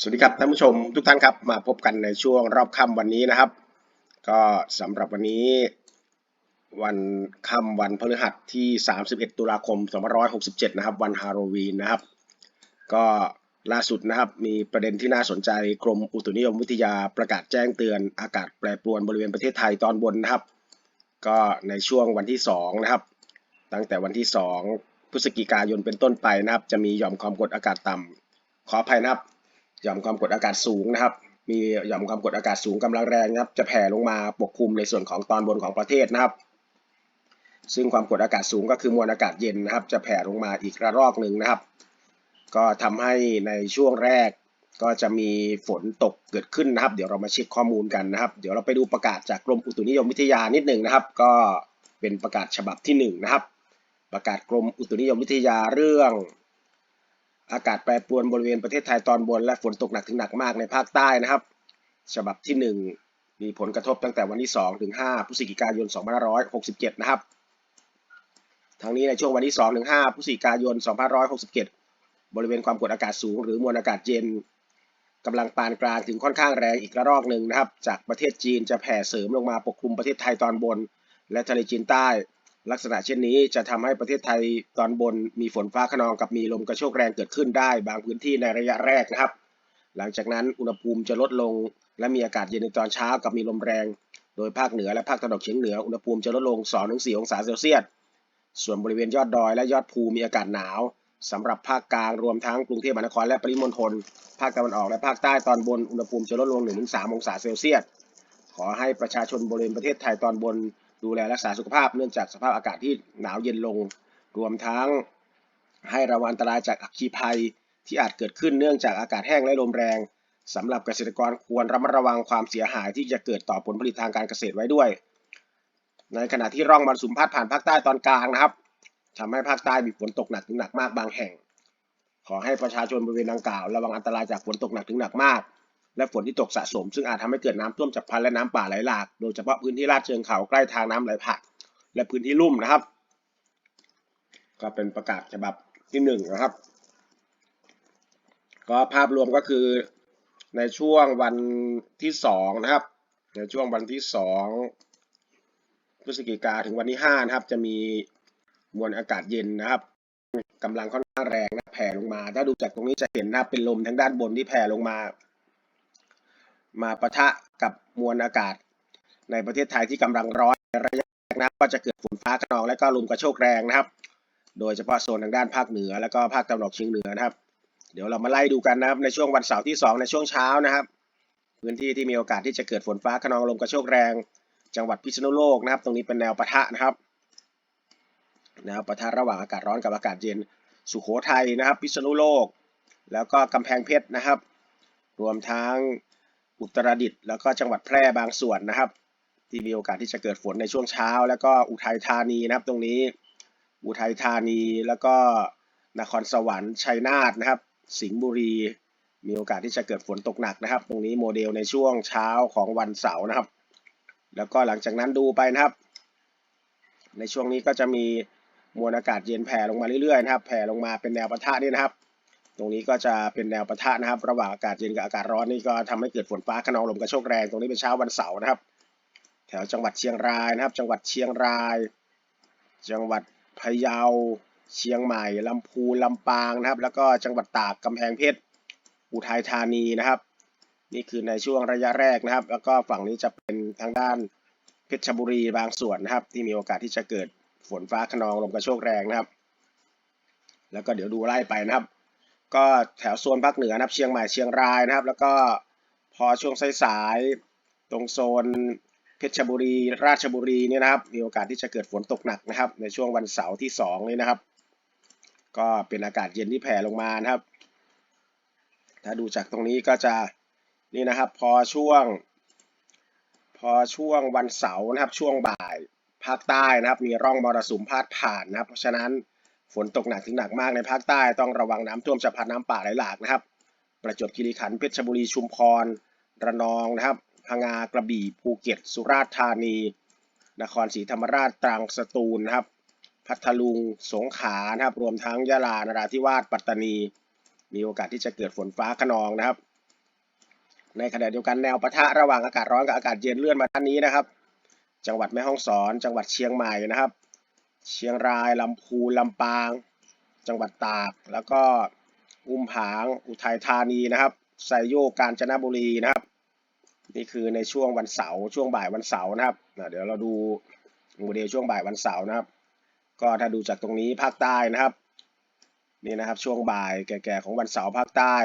สวัสดีครับท่านผู้ชมทุกท่านครับมาพบกันในช่วงรอบค่ำวันนี้นะครับ ก็สำหรับวันนี้ วันค่ำวันพฤหัสที่ 31 ตุลาคม 2567 นะครับ วันฮาโลวีนนะครับ ก็ล่าสุดนะครับมีประเด็นที่น่าสนใจกรมอุตุนิยมวิทยาประกาศแจ้งเตือนอากาศแปรปรวนบริเวณประเทศไทยตอนบนนะครับ ก็ในช่วงวันที่ 2 นะครับ ตั้งแต่วันที่ 2 พฤศจิกายนเป็นต้นไปนะครับ จะมีหย่อมความกดอากาศต่ำขออภัยนะครับ หย่อมความกดอากาศสูงนะครับ มีหย่อมความกดอากาศสูงกำลังแรงนะครับ จะแผ่ลงมาปกคลุมในส่วนของตอนบนของประเทศนะครับ ซึ่งความกดอากาศสูงก็คือมวลอากาศเย็นนะครับ จะแผ่ลงมาอีกระลอกหนึ่งนะครับ ก็ทำให้ในช่วงแรกก็จะมีฝนตกเกิดขึ้นนะครับ เดี๋ยวเรามาเช็คข้อมูลกันนะครับ เดี๋ยวเราไปดูประกาศจากกรมอุตุนิยมวิทยานิดหนึ่งนะครับ ก็เป็นประกาศฉบับที่หนึ่งนะครับ ประกาศกรมอุตุนิยมวิทยาเรื่อง อากาศแปรปรวนบริเวณประเทศไทยตอนบน และฝนตกหนักถึงหนักมากในภาคใต้นะครับ ฉบับที่ 1 มีผลกระทบตั้งแต่วันที่ 2 ถึง 5พฤศจิกายน 2567 นะครับ ทั้งนี้ในช่วงวันที่ 2 ถึง 5พฤศจิกายน 2567 บริเวณความกดอากาศสูง หรือมวลอากาศเย็นกำลังปานกลางถึงค่อนข้างแรงอีกระลอกหนึ่งนะครับ จากประเทศจีนจะแผ่เสริมลงมาปกคลุมประเทศไทยตอนบน และทะเลจีนใต้ ลักษณะเช่นนี้จะทำให้ประเทศไทยตอนบนมีฝนฟ้าขนองกับมีลมกระโชกแรงเกิดขึ้นได้ บางพื้นที่ในระยะแรกนะครับ หลังจากนั้นอุณหภูมิจะลดลง และมีอากาศเย็นในตอนเช้ากับมีลมแรง โดยภาคเหนือและภาคตะวันออกเฉียงเหนืออุณหภูมิจะลดลง 2-4 องศาเซลเซียส ส่วนบริเวณยอดดอยและยอดภูมีอากาศหนาวสำหรับภาคกลางรวมทั้งกรุงเทพมหานครและปริมณฑลภาคตะวันออกและภาคใต้ตอนบนอุณหภูมิจะลดลง 1-3 องศาเซลเซียสขอให้ประชาชนบริเวณประเทศไทยตอนบน ดูแลรักษาสุขภาพเนื่องจากสภาพอากาศที่หนาวเย็นลง รวมทั้งให้ระวังอันตรายจากอัคคีภัยที่อาจเกิดขึ้นเนื่องจากอากาศแห้งและลมแรงสำหรับเกษตรกรควรระมัดระวังความเสียหายที่จะเกิดต่อผลผลิตทางการเกษตรไว้ด้วย ในขณะที่ร่องมรสุมพาดผ่านภาคใต้ตอนกลางนะครับทำให้ภาคใต้มีฝนตกหนักถึงหนักมากบางแห่ง ขอให้ประชาชนบริเวณดังกล่าว ระวังอันตรายจากฝนตกหนักถึงหนักมาก และฝนที่ตกสะสม ซึ่งอาจทำให้เกิดน้ำท่วมฉับพลันและน้ำป่าไหลหลาก โดยเฉพาะพื้นที่ลาดเชิงเขาใกล้ทางน้ำไหลผ่านและพื้นที่ลุ่มนะครับ ก็เป็นประกาศฉบับที่หนึ่งนะครับ ก็ภาพรวมก็คือในช่วงวันที่สองนะครับ ในช่วงวันที่สองพฤศจิกาถึงวันที่ห้านะครับ จะมีมวลอากาศเย็นนะครับกำลังค่อนข้างแรงนะแผ่ลงมา ถ้าดูจากตรงนี้จะเห็นนะเป็นลมทั้งด้านบนที่แผ่ลงมา มาปะทะกับมวลอากาศ ในประเทศไทยที่กำลังร้อนในระยะแรกนะก็จะเกิดฝนฟ้าขนองและก็ลมกระโชกแรงนะครับ โดยเฉพาะโซนทางด้านภาคเหนือ แล้วก็ภาคตะวันออกเฉียงเหนือนะครับ เดี๋ยวเรามาไล่ดูกันนะครับในช่วงวันเสาร์ที่ 2 ในช่วงเช้านะครับ พื้นที่ที่มีโอกาสที่จะเกิดฝนฟ้าขนองลมกระโชกแรง จังหวัดพิษณุโลกนะครับ ตรงนี้เป็นแนวปะทะนะครับแนวปะทะระหว่างอากาศร้อนกับอากาศเย็น สุโขทัยนะครับ พิษณุโลก แล้วก็กำแพงเพชรนะครับ รวมทั้ง อุตรดิตถ์แล้วก็จังหวัดแพร่บางส่วนนะครับ ที่มีโอกาสที่จะเกิดฝนในช่วงเช้า แล้วก็อุทัยธานีนะครับ ตรงนี้ อุทัยธานีแล้วก็นครสวรรค์ชัยนาทนะครับ สิงห์บุรีมีโอกาสที่จะเกิดฝนตกหนักนะครับ ตรงนี้โมเดลในช่วงเช้าของวันเสาร์นะครับ แล้วก็หลังจากนั้นดูไปนะครับ ในช่วงนี้ก็จะมีมวลอากาศเย็นแผ่ลงมาเรื่อยๆนะครับ แผ่ลงมาเป็นแนวปะทะนี่นะครับ ตรงนี้ก็จะเป็นแนวปะทะนะครับ ระหว่างอากาศเย็นกับอากาศร้อนนี่ก็ทำให้เกิดฝนฟ้าขนองลมกระโชกแรง ตรงนี้เป็นเช้าวันเสาร์นะครับ แถวจังหวัดเชียงรายนะครับ จังหวัดเชียงราย จังหวัดพะเยา เชียงใหม่ลำพูนลำปางนะครับ แล้วก็จังหวัดตากกำแพงเพชร อุทัยธานีนะครับ นี่คือในช่วงระยะแรกนะครับ แล้วก็ฝั่งนี้จะเป็นทางด้านเพชรบุรีบางส่วนนะครับ ที่มีโอกาสที่จะเกิดฝนฟ้าขนองลมกระโชกแรงนะครับ แล้วก็เดี๋ยวดูไล่ไปนะครับ ก็แถวโซนภาคเหนือนะครับเชียงใหม่เชียงรายนะครับ แล้วก็พอช่วงสายๆตรงโซนเพชรบุรี ราชบุรีเนี่ยนะครับ มีโอกาสที่จะเกิดฝนตกหนักนะครับ ในช่วงวันเสาร์ที่สองนี่นะครับ ก็เป็นอากาศเย็นที่แผ่ลงมานะครับ ถ้าดูจากตรงนี้ก็จะนี่นะครับ พอช่วง พอช่วงวันเสาร์นะครับ ช่วงบ่ายภาคใต้นะครับ มีร่องมรสุมพาดผ่านนะครับ เพราะฉะนั้น ฝนตกหนักถึงหนักมากในภาคใต้ต้องระวังน้ำท่วมฉับพลันน้ำป่าไหลหลากนะครับ ประจวบคีรีขันธ์เพชรบุรีชุมพร ระนองนะครับพังงากระบี่ภูเก็ต สุราษฎร์ธานี นครศรีธรรมราชตรังสตูลนะครับ พัทลุงสงขลานะครับ รวมทั้งยะลานราธิวาสปัตตานี มีโอกาสที่จะเกิดฝนฟ้าขนองนะครับ ในขณะเดียวกันแนวปะทะระหว่างอากาศร้อนกับอากาศเย็นเลื่อนมาด้านนี้นะครับ จังหวัดแม่ฮ่องสอน จังหวัดเชียงใหม่นะครับ เชียงรายลำพูนลำปาง จังหวัดตาก แล้วก็อุ้มผาง อุทัยธานีนะครับไซโยกกาญจนบุรีนะครับนี่คือในช่วงวันเสาร์ช่วงบ่ายวันเสาร์นะครับเดี๋ยวเราดูโมเดลช่วงบ่ายวันเสาร์นะครับ ก็ถ้าดูจากตรงนี้ภาคใต้นะครับนี่นะครับช่วงบ่ายแก่ๆของวันเสาร์ภาคใต้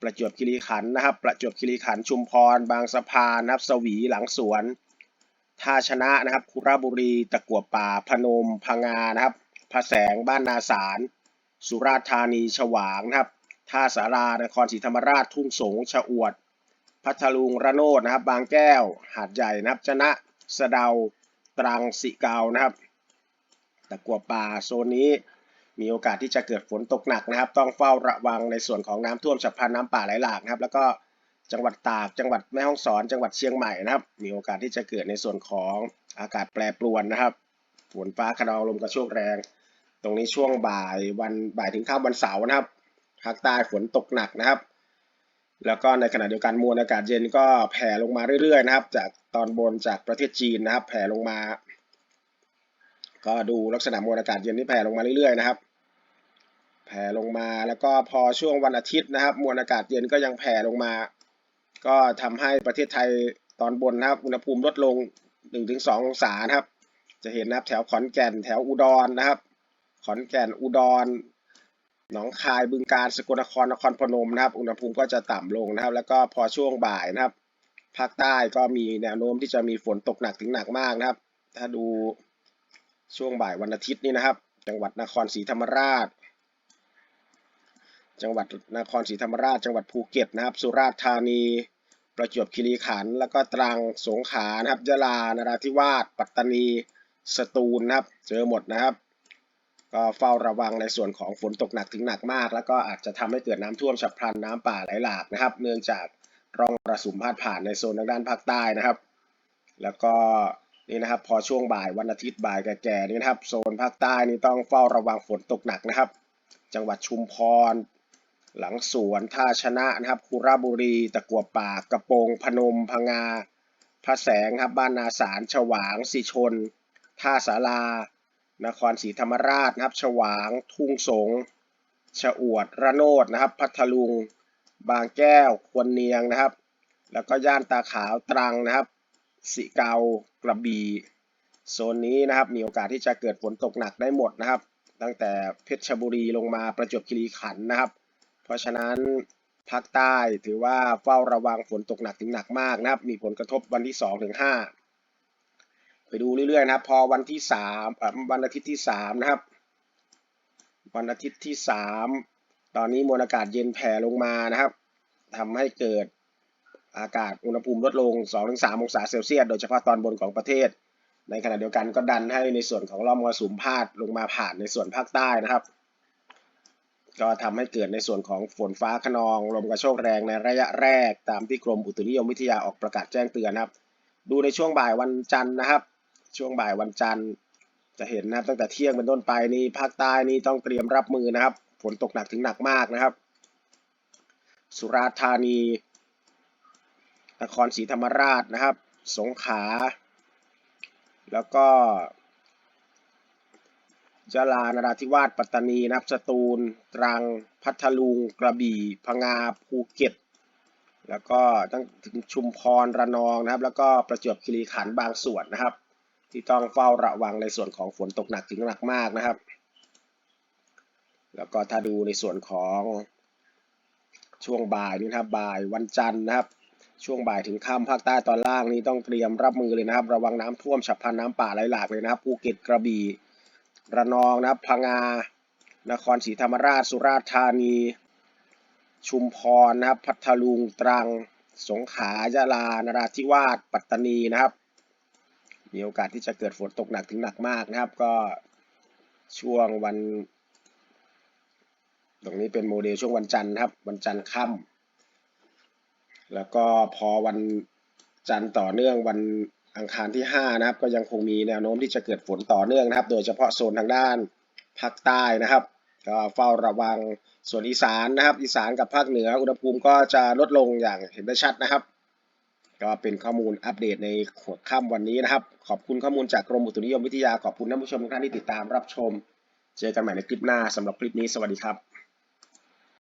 ประจวบคีรีขันธ์นะครับ ประจวบคีรีขันธ์ชุมพร บางสะพานนะครับ สวีหลังสวน ท่าชนะนะครับคุระบุรีตะกัวป่าพนมพังงานะครับพระแสงบ้านนาสาร สุราษฎร์ธานีฉวางนะครับท่าสารานครศรีธรรมราชทุ่งสงชะอวด พัทลุงระโนดนะครับบางแก้ว หาดใหญ่นะครับจะนะสะเดาตรังสิเกานะครับตะกัวป่าโซนนี้มีโอกาสที่จะเกิดฝนตกหนักนะครับ ต้องเฝ้าระวังในส่วนของน้ำท่วมฉับพลันน้ำป่าไหลหลากนะครับ แล้วก็ จังหวัดตากจังหวัดแม่ฮ่องสอน จังหวัดเชียงใหม่นะครับ มีโอกาสที่จะเกิดในส่วนของอากาศแปรปรวนนะครับฝนฟ้าขนองลมกระโชกแรง ตรงนี้ช่วงบ่ายวันบ่ายถึงค่ำวันเสาร์นะครับภาคใต้ฝนตกหนักนะครับ แล้วก็ในขณะเดียวกันมวลอากาศเย็นก็แผ่ลงมาเรื่อยๆนะครับ จากตอนบนจากประเทศจีนนะครับ แผ่ลงมา ก็ดูลักษณะมวลอากาศเย็นที่แผ่ลงมาเรื่อยๆนะครับ แผ่ลงมาแล้วก็พอช่วงวันอาทิตย์นะครับ มวลอากาศเย็นก็ยังแผ่ลงมา ก็ทำให้ประเทศไทยตอนบนนะครับ อุณหภูมิลดลง 1-2 องศานะครับ จะเห็นนะครับแถวขอนแก่นแถวอุดรนะครับ ขอนแก่นอุดรหนองคายบึงกาฬสกลนครนครพนมนะครับ อุณหภูมิก็จะต่ำลงนะครับ แล้วก็พอช่วงบ่ายนะครับภาคใต้ก็มีแนวโน้มที่จะมีฝนตกหนักถึงหนักมากนะครับ ถ้าดูช่วงบ่ายวันอาทิตย์นี้นะครับ จังหวัดนครศรีธรรมราช จังหวัดนครศรีธรรมราช จังหวัดภูเก็ตนะครับ สุราษฎร์ธานี ประจวบคีรีขันธ์แล้วก็ตรังสงขลานะครับยะลานราธิวาสปัตตานีสตูลนะครับ เจอหมดนะครับ ก็เฝ้าระวังในส่วนของฝนตกหนักถึงหนักมาก แล้วก็อาจจะทำให้เกิดน้ำท่วมฉับพลันน้ำป่าไหลหลากนะครับ เนื่องจากร่องมรสุมพาดผ่านในโซนทางด้านภาคใต้นะครับ แล้วก็นี่นะครับพอช่วงบ่ายวันอาทิตย์บ่ายแก่ๆนี่นะครับ โซนภาคใต้นี่ต้องเฝ้าระวังฝนตกหนักนะครับ จังหวัดชุมพร หลังสวนท่าชนะนะครับคุระบุรี ตะกัวป่ากระโปงพนมพังาพระแสงครับบ้านนาสารฉวางสีชน ท่าสารานครศรีธรรมราชนะครับฉวาง ทุ่งสงชะอวดระโนดนะครับ พัทลุง บางแก้ว ควรเนียงนะครับ แล้วก็ย่านตาขาวตรังนะครับ สิเกากระบี่โซนนี้นะครับมีโอกาสที่จะเกิดฝนตกหนักได้หมดนะครับ ตั้งแต่เพชรบุรีลงมาประจวบคีรีขันธ์นะครับ เพราะฉะนั้นภาคใต้ถือว่าเฝ้าระวังฝนตกหนักถึงหนักมากนะครับ มีผลกระทบวันที่2ถึง5ไปดูเรื่อยๆนะครับพอวันที่3วันอาทิตย์ที่3นะครับ วันอาทิตย์ที่ 3 ตอนนี้มวลอากาศเย็นแผ่ลงมานะครับทำให้เกิดอากาศอุณหภูมิลดลง 2-3 องศาเซลเซียสโดยเฉพาะตอนบนของประเทศ ในขณะเดียวกันก็ดันให้ในส่วนของร่องมรสุมพาดลงมาผ่านในส่วนภาคใต้นะครับ ก็ทำให้เกิดในส่วนของฝนฟ้าขนองลมกระโชกแรงในระยะแรก ตามที่กรมอุตุนิยมวิทยาออกประกาศแจ้งเตือนนะครับ ดูในช่วงบ่ายวันจันทร์นะครับ ช่วงบ่ายวันจันทร์ จะเห็นนะครับตั้งแต่เที่ยงเป็นต้นไปนี่ภาคใต้นี่ต้องเตรียมรับมือนะครับ ฝนตกหนักถึงหนักมากนะครับ สุราษฎร์ธานีนครศรีธรรมราชนะครับ สงขลาแล้วก็ ยะลานราธิวาสปัตตานีนับสตูล ตรัง พัทลุง กระบี่พังงาภูเก็ต แล้วก็ตั้งถึงชุมพรระนองนะครับ แล้วก็ประจวบคีรีขันธ์บางส่วนนะครับ ที่ต้องเฝ้าระวังในส่วนของฝนตกหนักถึงหนักมากนะครับ แล้วก็ถ้าดูในส่วนของช่วงบ่ายนี่นะครับบ่ายวันจันทร์นะครับ ช่วงบ่ายถึงค่ำภาคใต้ตอนล่างนี้ต้องเตรียมรับมือเลยนะครับ ระวังน้ำท่วมฉับพลันน้ำป่าไหลหลากเลยนะครับภูเก็ตกระบี่ ระนองนะครับพังงา นครศรีธรรมราช สุราษฎร์ธานี ชุมพรนะครับ พัทลุง ตรัง สงขลายะลา นราธิวาส ปัตตานีนะครับ มีโอกาสที่จะเกิดฝนตกหนักถึงหนักมากนะครับ ก็ช่วงวัน ตรงนี้เป็นโมเดลช่วงวันจันทร์นะครับ วันจันทร์ค่ำแล้วก็พอวันจันทร์ต่อเนื่องวัน อังคารที่ 5 นะครับ ก็ยังคงมีแนวโน้มที่จะเกิดฝนต่อเนื่องนะครับ โดยเฉพาะโซนทางด้านภาคใต้นะครับ ก็เฝ้าระวังส่วนอีสานนะครับ อีสานกับภาคเหนืออุณหภูมิก็จะลดลงอย่างเห็นได้ชัดนะครับ ก็เป็นข้อมูลอัปเดตในหัวค่ำวันนี้นะครับ ขอบคุณข้อมูลจากกรมอุตุนิยมวิทยาขอบคุณท่านผู้ชมทุกท่านที่ติดตามรับชม เจอกันใหม่ในคลิปหน้าสำหรับคลิปนี้สวัสดีครับ